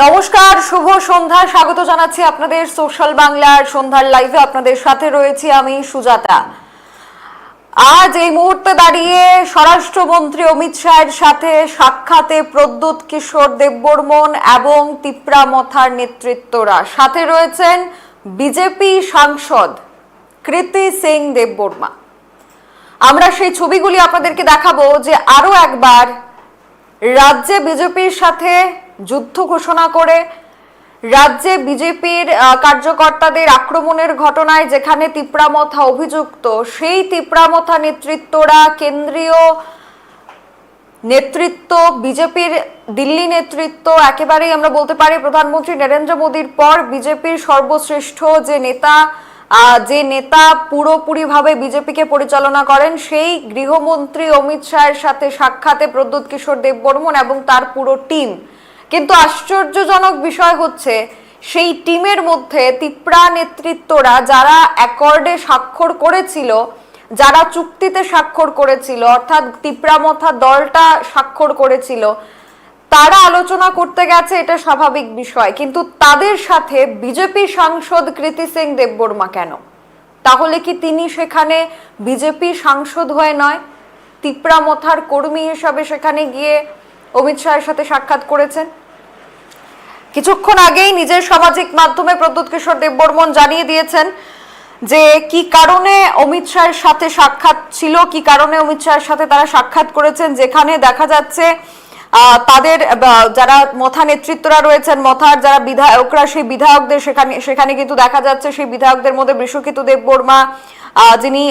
নমস্কার, শুভ সন্ধ্যা। স্বাগত জানাচ্ছি আপনাদের সোশ্যাল বাংলার সন্ধ্যার লাইভে। আপনাদের সাথে রয়েছি আমি সুজাতা। আজ এই মুহূর্তে দাঁড়িয়ে স্বরাষ্ট্রমন্ত্রী অমিত শাহের সাথে সাক্ষাতে প্রদ্যুৎ কিশোর দেববর্মন এবং তিপ্রা মথার নেতৃত্বরা। সাথে রয়েছেন বিজেপি সাংসদ কৃতি সিং দেববর্মা। আমরা সেই ছবিগুলি আপনাদেরকে দেখাবো যে আরও একবার রাজ্যে বিজেপির সাথে যুদ্ধ ঘোষণা করে রাজ্যে বিজেপির কার্যকর্তাদের আক্রমণের ঘটনায় যেখানে তিপ্রামথা অভিযুক্ত, সেই তিপ্রামথা নেতৃত্বরা কেন্দ্রীয় নেতৃত্ব, বিজেপির দিল্লি নেতৃত্ব, একেবারেই আমরা বলতে পারি প্রধানমন্ত্রী নরেন্দ্র মোদীর পর বিজেপির সর্বশ্রেষ্ঠ যে নেতা যে নেতা পুরোপুরিভাবে বিজেপিকে পরিচালনা করেন, সেই গৃহমন্ত্রী অমিত শাহের সাথে সাক্ষাতে প্রদ্যুৎ কিশোর দেববর্মন এবং তার পুরো টিম। কিন্তু আশ্চর্যজনক বিষয় হচ্ছে, সেই টিমের মধ্যে তিপ্রা নেতৃত্বরা যারা অ্যাকর্ডে স্বাক্ষর করেছিল, যারা চুক্তিতে স্বাক্ষর করেছিল, অর্থাৎ তিপ্রামথা দলটা স্বাক্ষর করেছিল, তারা আলোচনা করতে গেছে, এটা স্বাভাবিক বিষয়। কিন্তু তাদের সাথে বিজেপি সাংসদ কৃতি সিং দেববর্মা কেন? তাহলে কি তিনি সেখানে বিজেপি সাংসদ হয়ে নয়? তিপ্রামথার কর্মী হিসাবে সেখানে গিয়ে অমিত শাহের সাথে সাক্ষাৎ করেছেন? কিছুক্ষণ আগেই নিজের সামাজিক মাধ্যমে প্রদ্যুৎ কিশোর দেববর্মন জানিয়ে দিয়েছেন যে কি কারণে অমিত শাহের সাথে সাক্ষাৎ ছিল, কি কারণে অমিত শাহের সাথে তারা সাক্ষাৎ করেছেন, যেখানে দেখা যাচ্ছে তাদের যারা মথা নেতৃত্বরা রয়েছেন, মথার যারা বিধায়করা, সেই বিধায়কদের সেখানে সেখানে কিন্তু দেখা যাচ্ছে সেই বিধায়কদের মধ্যে বিশ্বকিত দেববর্মা যিনি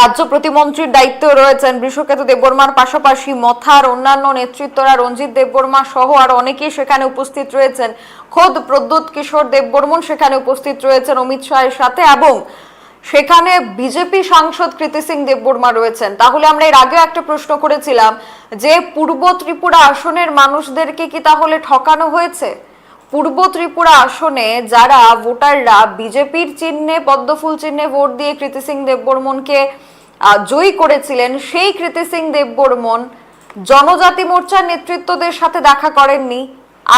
রাজ্য প্রতিমন্ত্রীর দায়িত্বে রয়েছেন বৃষকেতু দেববর্মার পাশাপাশি মথার অন্যান্য নেতৃত্বরা রঞ্জিত দেববর্মা সহ আর অনেকেই সেখানে উপস্থিত রয়েছেন। খোদ প্রদ্যুৎ কিশোর দেববর্মন সেখানে উপস্থিত রয়েছেন অমিত শাহের সাথে এবং সেখানে বিজেপি সাংসদ কৃতি সিং দেববর্মা রয়েছেন। তাহলে আমরা এর আগেও একটা প্রশ্ন করেছিলাম যে, পূর্ব ত্রিপুরা আসনের মানুষদেরকে কি তাহলে ঠকানো হয়েছে? পূর্ব ত্রিপুরা আসনে যারা ভোটাররা বিজেপির চিহ্নে, পদ্মফুল চিহ্নে ভোট দিয়ে কৃতি সিং দেববর্মনকে জয়ী করেছিলেন, সেই কৃতি সিং দেববর্মন জনজাতি মোর্চার নেতৃত্বদের সাথে দেখা করেননি।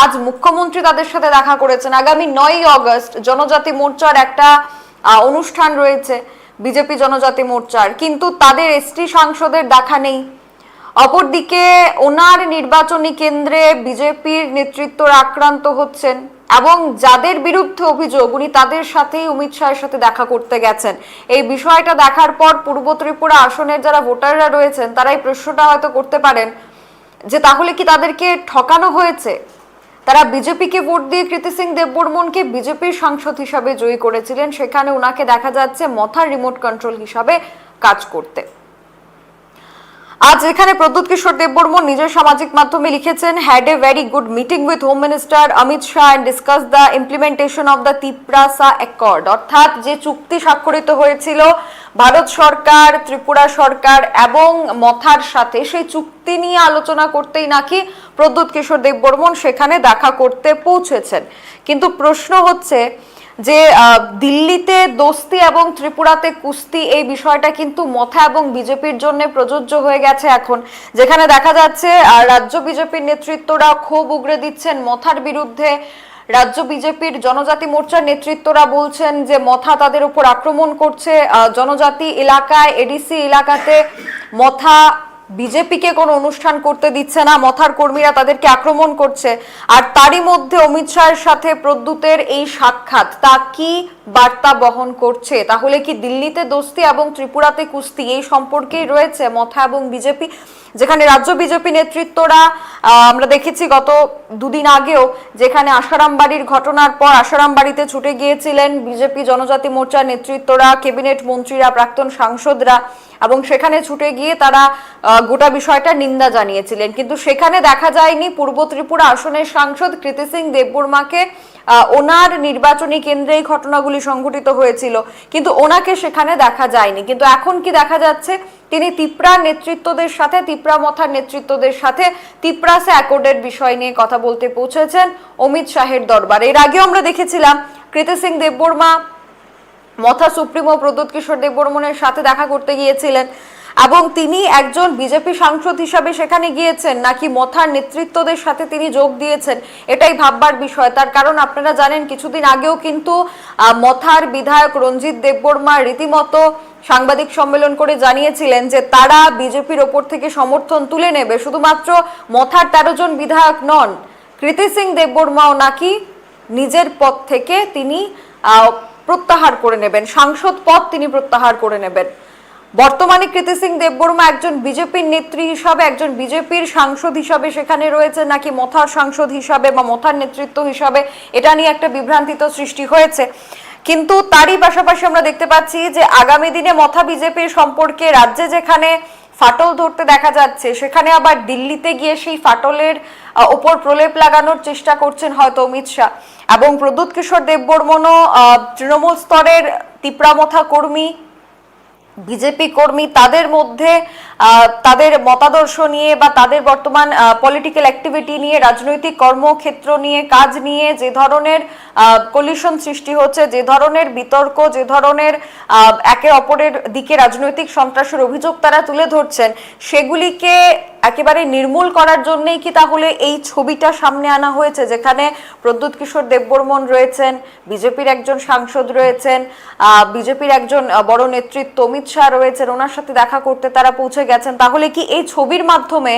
আজ মুখ্যমন্ত্রী তাদের সাথে দেখা করেছেন। আগামী নয় আগস্ট জনজাতি মোর্চার একটা অনুষ্ঠান রয়েছে, বিজেপি জনজাতি মোর্চার। কিন্তু তাদের এসটি সাংসদের দেখা নেই। অপরদিকে ওনার নির্বাচনী কেন্দ্রে বিজেপির নেতৃত্বরা আক্রান্ত হচ্ছেন এবং যাদের বিরুদ্ধে অভিযোগ, উনি তাদের সাথেই অমিত শাহের সাথে দেখা করতে গেছেন। এই বিষয়টা দেখার পর পূর্ব ত্রিপুরা আসনের যারা ভোটাররা রয়েছেন তারা এই প্রশ্নটা হয়তো করতে পারেন যে তাহলে কি তাদেরকে ঠকানো হয়েছে? তারা বিজেপিকে ভোট দিয়ে কৃতি সিং দেববর্মনকে বিজেপির সাংসদ হিসাবে জয়ী করেছিলেন। সেখানে ওনাকে দেখা যাচ্ছে মথার রিমোট কন্ট্রোল হিসাবে কাজ করতে। আজ এখানে প্রদ্যুৎ কিশোর দেববর্মন নিজের সামাজিক মাধ্যমে লিখেছেন had a very good meeting with home minister Amit Shah and discuss the implementation of the Tiprasa accord অর্থাৎ যে চুক্তি স্বাক্ষরিত হয়েছিল, ভারত সরকার, ত্রিপুরা সরকার এবং মথার সাথে, সেই চুক্তি নিয়ে আলোচনা করতেই নাকি প্রদ্যুৎ কিশোর দেববর্মন সেখানে দেখা করতে পৌঁছেছেন। কিন্তু প্রশ্ন হচ্ছে যে দিল্লিতে দোস্তি এবং ত্রিপুরাতে কুস্তি এই বিষয়টা কিন্তু মথা এবং বিজেপির জন্য প্রযোজ্য হয়ে গেছে এখন। যেখানে দেখা যাচ্ছে রাজ্য বিজেপির নেতৃত্বরা ক্ষোভ উগরে দিচ্ছেন মথার বিরুদ্ধে। রাজ্য বিজেপির জনজাতি মোর্চার নেতৃত্বরা বলছেন যে, মথা তাদের উপর আক্রমণ করছে। জনজাতি এলাকায়, এডিসি এলাকাতে মথা বিজেপিকে কোনো অনুষ্ঠান করতে দিচ্ছে না, মথার কর্মীরা তাদেরকে আক্রমণ করছে। আর তারই মধ্যে অমিত শাহের সাথে প্রদ্যুতের এই সাক্ষাৎ, তা কি বার্তা বহন করছে? তাহলে কি দিল্লিতে দোস্তি এবং ত্রিপুরাতে কুস্তি, এই সম্পর্কেই রয়েছে মথা এবং বিজেপি? যেখানে রাজ্য বিজেপি নেতৃত্বরা আমরা দেখেছি গত দুদিন আগেও যেখানে আসারাম বাড়ির ঘটনার পর আসারাম বাড়িতে ছুটে গিয়েছিলেন বিজেপি জনজাতি মোর্চার নেতৃত্বরা, ক্যাবিনেট মন্ত্রীরা, প্রাক্তন সাংসদরা এবং সেখানে ছুটে গিয়ে তারা গোটা বিষয়টা নিন্দা জানিয়েছিলেন। কিন্তু সেখানে দেখা যায়নি পূর্ব ত্রিপুরা আসনের সাংসদ কৃতি সিং দেববর্মাকে। ওনার নির্বাচনী কেন্দ্রে এই ঘটনাগুলি সংঘটিত হয়েছিল। কিন্তু ওনাকে সেখানে দেখা যায়নি। কিন্তু এখন কি দেখা যাচ্ছে? তিনি তিপ্রা নেতৃত্বদের সাথে, তিপ্রা মথার নেতৃত্বদের সাথে তিপ্রাসে অ্যাকর্ডের বিষয় নিয়ে কথা বলতে পৌঁছেছেন অমিত শাহের দরবারে। এর আগেও আমরা দেখেছিলাম কৃতি সিং দেববর্মা, মথা সুপ্রিমো, প্রদ্যুৎ কিশোর দেববর্মনের সাথে দেখা করতে গিয়েছিলেন। এবং তিনি একজন বিজেপি সাংসদ হিসাবে সেখানে গিয়েছেন, নাকি মথার নেতৃত্বদের সাথে তিনি যোগ দিয়েছেন, এটাই ভাববার বিষয়। তার কারণ আপনারা জানেন, কিছুদিন আগেও কিন্তু মথার বিধায়ক রঞ্জিত দেববর্মা রীতিমতো সাংবাদিক সম্মেলন করে জানিয়েছিলেন যে তারা বিজেপির ওপর থেকে সমর্থন তুলে নেবে। শুধুমাত্র মথার তেরো জন বিধায়ক নন, কৃতি সিং দেববর্মাও নাকি নিজের পদ থেকে তিনি প্রত্যাহার করে নেবেন। সাংসদ পদ তিনি প্রত্যাহার করে নেবেন। বর্তমানে কৃতি সিং দেববর্মা একজন বিজেপির নেত্রী হিসাবে, একজন বিজেপির সাংসদ হিসাবে সেখানে রয়েছে নাকি মথার সাংসদ হিসাবে বা মথার নেতৃত্ব হিসাবে এটা নিয়ে একটা বিভ্রান্তি তো সৃষ্টি হয়েছে। কিন্তু তারই পাশাপাশি আমরা দেখতে পাচ্ছি যে আগামী দিনে মথা বিজেপির সম্পর্কে রাজ্যে যেখানে ফাটল ধরতে দেখা যাচ্ছে, সেখানে আবার দিল্লিতে গিয়ে সেই ফাটলের ওপর প্রলেপ লাগানোর চেষ্টা করছেন হয়তো অমিত শাহ। এবং প্রদ্যুৎ কিশোর দেববর্মনও তৃণমূল স্তরের তিপ্রামথা কর্মী বিজেপি কর্মী তাদের মধ্যে তাদের মতাদর্শ নিয়ে বা তাদের বর্তমান পলিটিক্যাল অ্যাক্টিভিটি নিয়ে, রাজনৈতিক কর্মক্ষেত্র নিয়ে, কাজ নিয়ে যে ধরনের কলিশন সৃষ্টি হচ্ছে, যে ধরনের বিতর্ক, যে ধরনের একে অপরের দিকে রাজনৈতিক সন্ত্রাসের অভিযোগ তারা তুলে ধরছেন, সেগুলিকে একেবারে নির্মূল করার জন্যই কি তাহলে এই ছবিটা সামনে আনা হয়েছে? যেখানে প্রদ্যুৎ কিশোর দেববর্মন রয়েছেন, বিজেপির একজন সাংসদ রয়েছেন বিজেপির একজন বড় নেতৃত্ব অমিত শাহ রয়েছেন, ওনার সাথে দেখা করতে তারা পৌঁছে গেছেন, তাহলে কি এই ছবির মাধ্যমে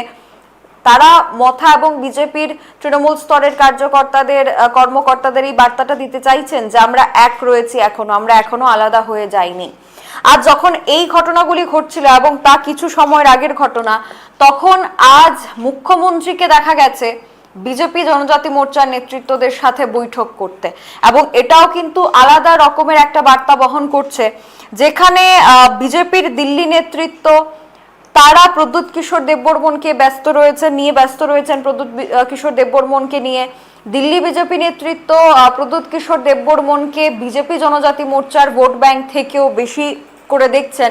তারা মথা এবং বিজেপির তৃণমূল স্তরের কার্যকর্তাদের কর্মকর্তাদের এই বার্তাটা দিতে চাইছেন যে আমরা এক রয়েছি এখনও, আমরা এখনও আলাদা হয়ে যাইনি। আর যখন এই ঘটনাগুলি ঘটছিল এবং তা কিছু সময়ের আগের ঘটনা, তখন আজ মুখ্যমন্ত্রীকে দেখা গেছে বিজেপি জনজাতি মোর্চার নেতৃত্বদের সাথে বৈঠক করতে। এবং এটাও কিন্তু আলাদা রকমের একটা বার্তা বহন করছে, যেখানে বিজেপির দিল্লি নেতৃত্ব তারা প্রদ্যুৎ কিশোর দেববর্মনকে ব্যস্ত রয়েছেন, নিয়ে ব্যস্ত রয়েছেন প্রদ্যুৎ কিশোর দেববর্মনকে নিয়ে। দিল্লি বিজেপি নেতৃত্ব প্রদ্যুৎ কিশোর দেববর্মনকে বিজেপি জনজাতি মোর্চার ভোট ব্যাংক থেকেও বেশি করে দেখছেন।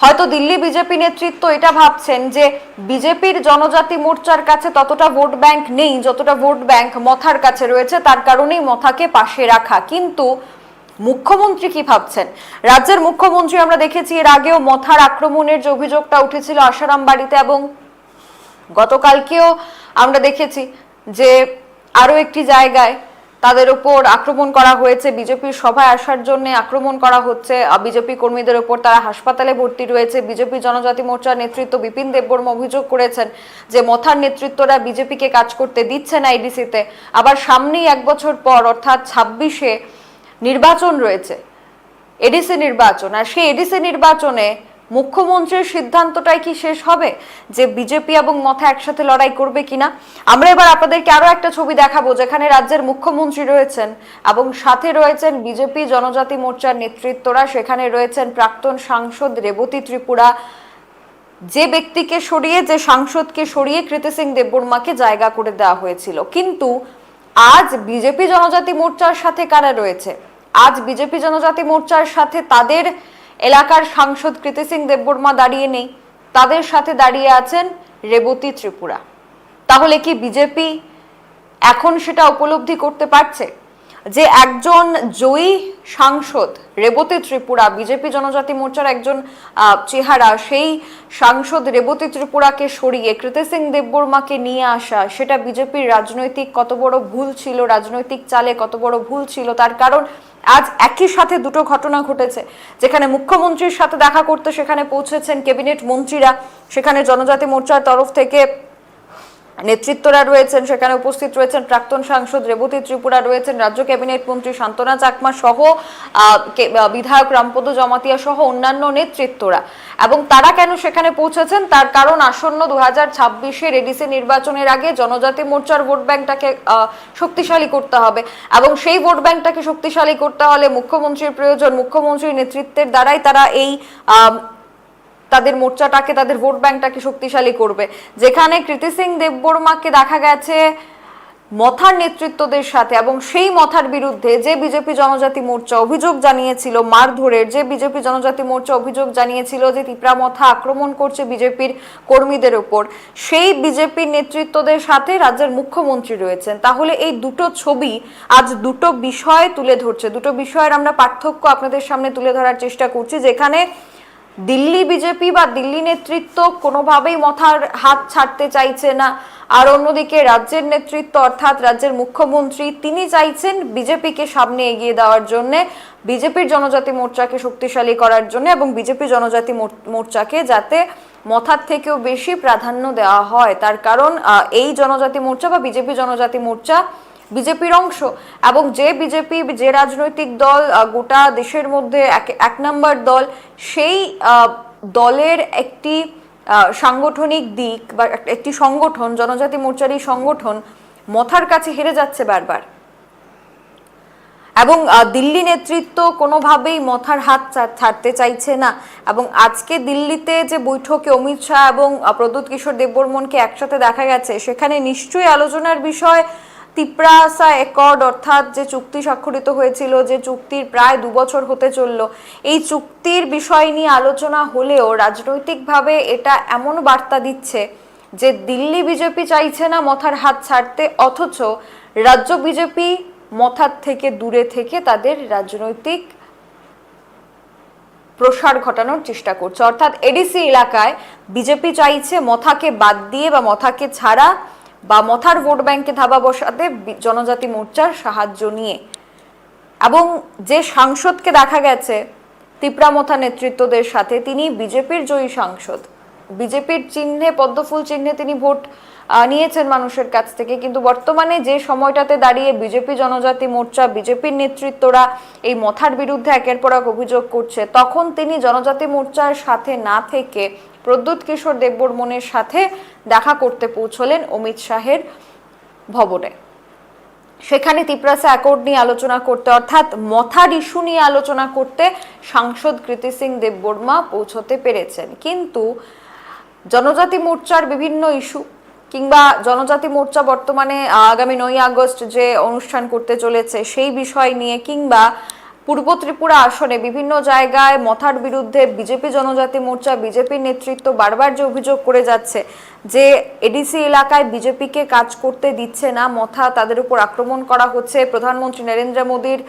হয়তো দিল্লি বিজেপি নেতৃত্ব এটা ভাবছেন যে বিজেপির জনজাতি মোর্চার কাছে ততটা ভোট ব্যাংক নেই, যতটা ভোট ব্যাংক মথার কাছে রয়েছে, তার কারণেই মথাকে পাশে রাখা। কিন্তু মুখ্যমন্ত্রী কি ভাবছেন? রাজ্যের মুখ্যমন্ত্রী আমরা দেখেছি এর আগেও মথার আক্রমণের যে অভিযোগটা উঠেছিল আসারাম বাড়িতে এবং গতকালকেও আমরা দেখেছি যে আরও একটি জায়গায় তাদের উপর আক্রমণ করা হয়েছে। বিজেপির সভায় আসার জন্য আক্রমণ করা হচ্ছে। বিজেপি কর্মীদের উপর তারা হাসপাতালে ভর্তি রয়েছে। বিজেপি জনজাতি মোর্চার নেতৃত্ব বিপিন দেববর্মা অভিযোগ করেছেন যে, মথার নেতৃত্বরা বিজেপিকে কাজ করতে দিচ্ছে না এডিসিতে। আবার সামনেই এক বছর পর, অর্থাৎ ছাব্বিশে নির্বাচন রয়েছে। এডিসি নির্বাচন। আর সেই এডিসি নির্বাচনে মুখ্যমন্ত্রীর সিদ্ধান্তটাই কি শেষ হবে? যে বিজেপি এবং মথা একসাথে লড়াই করবে কিনা? আমরা এবার আপনাদেরকে আরও একটা ছবি দেখাবো, যেখানে রাজ্যের মুখ্যমন্ত্রী রয়েছেন এবং সাথে রয়েছেন বিজেপি জনজাতি মোর্চার নেতৃত্বরা। সেখানে রয়েছেন প্রাক্তন সাংসদ রেবতী ত্রিপুরা। যে ব্যক্তিকে সরিয়ে, যে সাংসদকে সরিয়ে কৃতি সিং দেববর্মাকে জায়গা করে দেওয়া হয়েছিল। কিন্তু আজ বিজেপি জনজাতি মোর্চার সাথে কারা রয়েছে? আজ বিজেপি জনজাতি মোর্চার সাথে তাদের এলাকার সাংসদ কৃতি সিং দেববর্মা দাঁড়িয়ে নেই। তাদের সাথে দাঁড়িয়ে আছেন রেবতী ত্রিপুরা। তাহলে কি বিজেপি এখন সেটা উপলব্ধি করতে পারছে? যে একজন জয়ী সাংসদ রেবতী ত্রিপুরা, বিজেপি জনজাতি মোর্চার একজন চেহারা, সেই সাংসদ রেবতী ত্রিপুরাকে সরিয়ে কৃতি সিং দেববর্মাকে নিয়ে আসা, সেটা বিজেপির রাজনৈতিক কত বড় ভুল ছিল, রাজনৈতিক চালে কত বড় ভুল ছিল, তার কারণ আজ একই সাথে দুটো ঘটনা ঘটেছে। যেখানে মুখ্যমন্ত্রীর সাথে দেখা করতে সেখানে পৌঁছেছেন ক্যাবিনেট মন্ত্রীরা। সেখানে জনজাতি মোর্চার তরফ থেকে নেতৃত্বরা রয়েছেন, সেখানে উপস্থিত রয়েছেন প্রাক্তন সাংসদ রেবতী ত্রিপুরা, রয়েছেন রাজ্য ক্যাবিনেট মন্ত্রী শান্তনা চাকমা সহ বিধায়ক রামপদ জমাতিয়া সহ অন্যান্য নেতৃত্বরা। এবং তারা কেন সেখানে পৌঁছেছেন? তার কারণ আসন্ন দু হাজার ছাব্বিশের এডিসি নির্বাচনের আগে জনজাতি মোর্চার ভোট ব্যাংকটাকে শক্তিশালী করতে হবে। এবং সেই ভোট ব্যাংকটাকে শক্তিশালী করতে হলে মুখ্যমন্ত্রীর প্রয়োজন। মুখ্যমন্ত্রীর নেতৃত্বের দ্বারাই তারা এই তাদের মোর্চাটাকে, তাদের ভোট ব্যাংকটাকে শক্তিশালী করবে। যেখানে কৃতি সিং দেববর্মাকে দেখা গেছে মথার নেতৃত্বদের সাথে এবং সেই মথার বিরুদ্ধে যে বিজেপি জনজাতি মোর্চা অভিযোগ জানিয়েছিল মারধরের, যে বিজেপি জনজাতি মোর্চা অভিযোগ জানিয়েছিল যে তিপ্রা মথা আক্রমণ করছে বিজেপির কর্মীদের ওপর, সেই বিজেপির নেতৃত্বদের সাথে রাজ্যের মুখ্যমন্ত্রী রয়েছেন। তাহলে এই দুটো ছবি আজ দুটো বিষয় তুলে ধরছে। দুটো বিষয়ের আমরা পার্থক্য আপনাদের সামনে তুলে ধরার চেষ্টা করছি, যেখানে দিল্লি বিজেপি বা দিল্লি নেতৃত্ব কোনোভাবেই মথার হাত ছাড়তে চাইছে না। আর অন্যদিকে রাজ্যের নেতৃত্ব অর্থাৎ রাজ্যের মুখ্যমন্ত্রী, তিনি চাইছেন বিজেপিকে সামনে এগিয়ে দেওয়ার জন্য, বিজেপির জনজাতি মোর্চাকে শক্তিশালী করার জন্য এবং বিজেপি জনজাতি মোর- মোর্চাকে যাতে মথার থেকেও বেশি প্রাধান্য দেওয়া হয়। তার কারণ এই জনজাতি মোর্চা বা বিজেপি জনজাতি মোর্চা বিজেপির অংশ এবং যে বিজেপি, যে রাজনৈতিক দল গোটা দেশের মধ্যে এক- নম্বর দল, সেই দলের একটি সাংগঠনিক দিক বা একটি সংগঠন, জনজাতি মোর্চার এই সংগঠন মথার কাছে হেরে যাচ্ছে বারবার। এবং দিল্লি নেতৃত্ব কোনোভাবেই মথার হাত ছাড়তে চাইছে না। এবং আজকে দিল্লিতে যে বৈঠকে অমিত শাহ এবং প্রদ্যুৎ কিশোর দেববর্মনকে একসাথে দেখা গেছে, সেখানে নিশ্চয়ই আলোচনার বিষয় তিপ্রাসা একর্ড অর্থাৎ যে চুক্তি স্বাক্ষরিত হয়েছিল, যে চুক্তির প্রায় দু বছর হতে চলল, এই চুক্তির বিষয় নিয়ে আলোচনা হলেও রাজনৈতিকভাবে এটা এমন বার্তা দিচ্ছে যে দিল্লি বিজেপি চাইছে না মথার হাত ছাড়তে, অথচ রাজ্য বিজেপি মথার থেকে দূরে থেকে তাদের রাজনৈতিক প্রসার ঘটানোর চেষ্টা করছে। অর্থাৎ এডিসি এলাকায় বিজেপি চাইছে মথাকে বাদ দিয়ে বা মথাকে ছাড়া বা মথার ভোট ব্যাংকে ধাবা বসাতে জনজাতি মোর্চার সাহায্য নিয়ে। এবং যে সাংসদকে দেখা গেছে তিপ্রামথা নেতৃত্বদের সাথে তিনি বিজেপির জয়ী সাংসদ। বিজেপির চিহ্নে, পদ্মফুল চিহ্নে তিনি ভোট নিয়েছেন মানুষের কাছ থেকে। কিন্তু বর্তমানে যে সময়টাতে দাঁড়িয়ে বিজেপি জনজাতি মোর্চা, বিজেপির নেতৃত্বরা এই মথার বিরুদ্ধে একের পর এক অভিযোগ করছে, তখন তিনি জনজাতি মোর্চার সাথে না থেকে প্রদ্যুৎ কিশোর দেববর্মনের সাথে দেখা করতে পৌঁছলেন অমিত শাহের ভবনে। সেখানে তিপ্রাসা অ্যাকর্ড নিয়ে আলোচনা করতে, অর্থাৎ মথার ইস্যু নিয়ে আলোচনা করতে সাংসদ কৃতি সিং দেববর্মা পৌঁছতে পেরেছেন। কিন্তু জনজাতি মোর্চার বিভিন্ন ইস্যু কিংবা জনজাতি মোর্চা বর্তমানে, আগামী নয় আগস্ট যে অনুষ্ঠান করতে চলেছে সেই বিষয় নিয়ে কিংবা পূর্ব ত্রিপুরা আসনে বিভিন্ন জায়গায় মথার বিরুদ্ধে বিজেপি জনজাতি মোর্চা, বিজেপির নেতৃত্ব বারবার যে অভিযোগ করে যাচ্ছে যে এডিসি এলাকায় বিজেপিকে কাজ করতে দিচ্ছে না, মথা তাদের উপর আক্রমণ করা হচ্ছে। প্রধানমন্ত্রী নরেন্দ্র মোদীর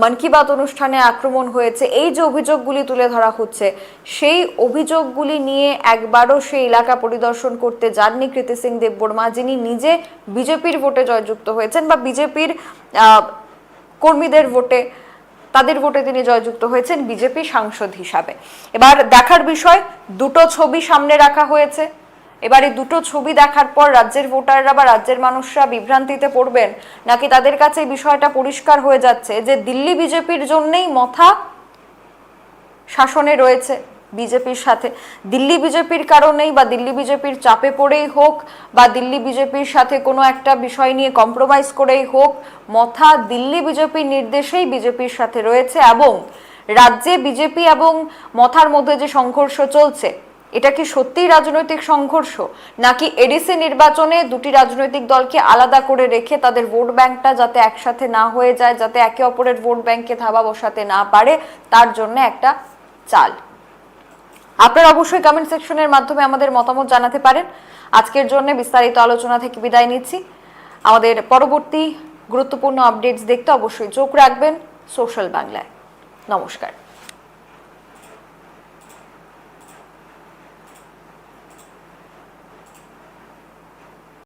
মন কি বাত অনুষ্ঠানে আক্রমণ হয়েছে। এই যে অভিযোগগুলি তুলে ধরা হচ্ছে, সেই অভিযোগগুলি নিয়ে একবারও সেই এলাকা পরিদর্শন করতে যাননি কৃতি সিং দেববর্মা, যিনি নিজে বিজেপির ভোটে জয়যুক্ত হয়েছেন বা বিজেপির কর্মীদের ভোটে তাদের ভোটে তিনি জয়যুক্ত হয়েছেন বিজেপি সাংসদ হিসাবে। এবার দেখার বিষয়, দুটো ছবি সামনে রাখা হয়েছে। এবারে দুটো ছবি দেখার পর রাজ্যের ভোটাররা বা রাজ্যের মানুষরা বিভ্রান্তিতে পড়বেন, নাকি তাদের কাছে এই বিষয়টা পরিষ্কার হয়ে যাচ্ছে যে দিল্লি বিজেপির জন্যেই মথা শাসনে রয়েছে? বিজেপির সাথে। দিল্লি বিজেপির কারণেই বা দিল্লি বিজেপির চাপে পড়েই হোক বা দিল্লি বিজেপির সাথে কোনো একটা বিষয় নিয়ে কম্প্রোমাইজ করেই হোক, মথা দিল্লি বিজেপির নির্দেশেই বিজেপির সাথে রয়েছে এবং রাজ্যে বিজেপি এবং মথার মধ্যে যে সংঘর্ষ চলছে, এটা কি সত্যিই রাজনৈতিক সংঘর্ষ? নাকি এডিসি নির্বাচনে দুটি রাজনৈতিক দলকে আলাদা করে রেখে তাদের ভোট ব্যাংকটা যাতে একসাথে না হয়ে যায়, যাতে একে অপরের ভোট ব্যাংকে থাবা বসাতে না পারে, তার জন্য একটা চাল? আপনারা অবশ্যই কমেন্ট সেকশনের মাধ্যমে আমাদের মতামত জানাতে পারেন। আজকের জন্য বিস্তারিত আলোচনা থেকে বিদায় নিচ্ছি। আমাদের পরবর্তী গুরুত্বপূর্ণ আপডেটস দেখতে অবশ্যই চোখ রাখবেন সোশ্যাল বাংলায়। নমস্কার।